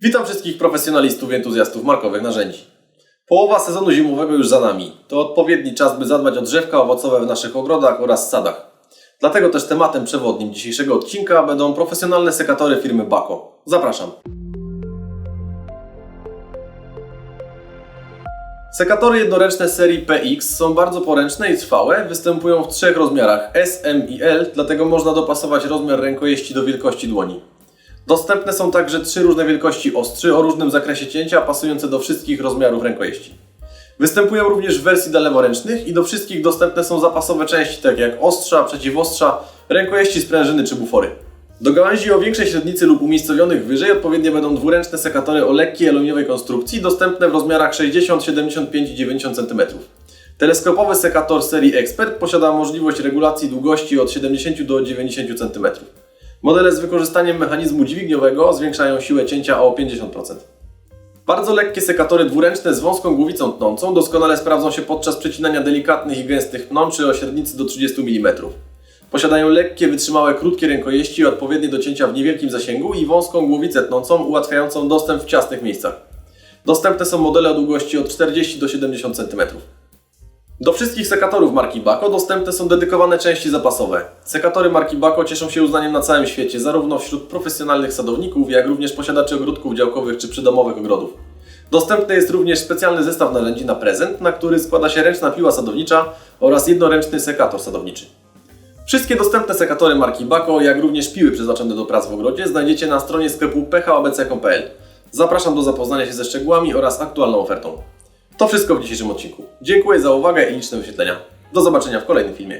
Witam wszystkich profesjonalistów i entuzjastów markowych narzędzi. Połowa sezonu zimowego już za nami. To odpowiedni czas, by zadbać o drzewka owocowe w naszych ogrodach oraz sadach. Dlatego też tematem przewodnim dzisiejszego odcinka będą profesjonalne sekatory firmy Bako. Zapraszam. Sekatory jednoręczne serii PX są bardzo poręczne i trwałe, występują w trzech rozmiarach S, M i L, dlatego można dopasować rozmiar rękojeści do wielkości dłoni. Dostępne są także trzy różne wielkości ostrzy o różnym zakresie cięcia, pasujące do wszystkich rozmiarów rękojeści. Występują również w wersji dla leworęcznych i do wszystkich dostępne są zapasowe części, takie jak ostrza, przeciwostrza, rękojeści sprężyny czy bufory. Do gałęzi o większej średnicy lub umiejscowionych wyżej odpowiednio będą dwuręczne sekatory o lekkiej aluminiowej konstrukcji, dostępne w rozmiarach 60, 75 i 90 cm. Teleskopowy sekator serii Expert posiada możliwość regulacji długości od 70 do 90 cm. Modele z wykorzystaniem mechanizmu dźwigniowego zwiększają siłę cięcia o 50%. Bardzo lekkie sekatory dwuręczne z wąską głowicą tnącą doskonale sprawdzą się podczas przecinania delikatnych i gęstych pnączy o średnicy do 30 mm. Posiadają lekkie, wytrzymałe, krótkie rękojeści odpowiednie do cięcia w niewielkim zasięgu i wąską głowicę tnącą ułatwiającą dostęp w ciasnych miejscach. Dostępne są modele o długości od 40 do 70 cm. Do wszystkich sekatorów marki Bako dostępne są dedykowane części zapasowe. Sekatory marki Bako cieszą się uznaniem na całym świecie, zarówno wśród profesjonalnych sadowników, jak również posiadaczy ogródków działkowych czy przydomowych ogrodów. Dostępny jest również specjalny zestaw narzędzi na prezent, na który składa się ręczna piła sadownicza oraz jednoręczny sekator sadowniczy. Wszystkie dostępne sekatory marki Bako, jak również piły przeznaczone do prac w ogrodzie znajdziecie na stronie sklepu phobc.pl. Zapraszam do zapoznania się ze szczegółami oraz aktualną ofertą. To wszystko w dzisiejszym odcinku. Dziękuję za uwagę i liczne wyświetlenia. Do zobaczenia w kolejnym filmie.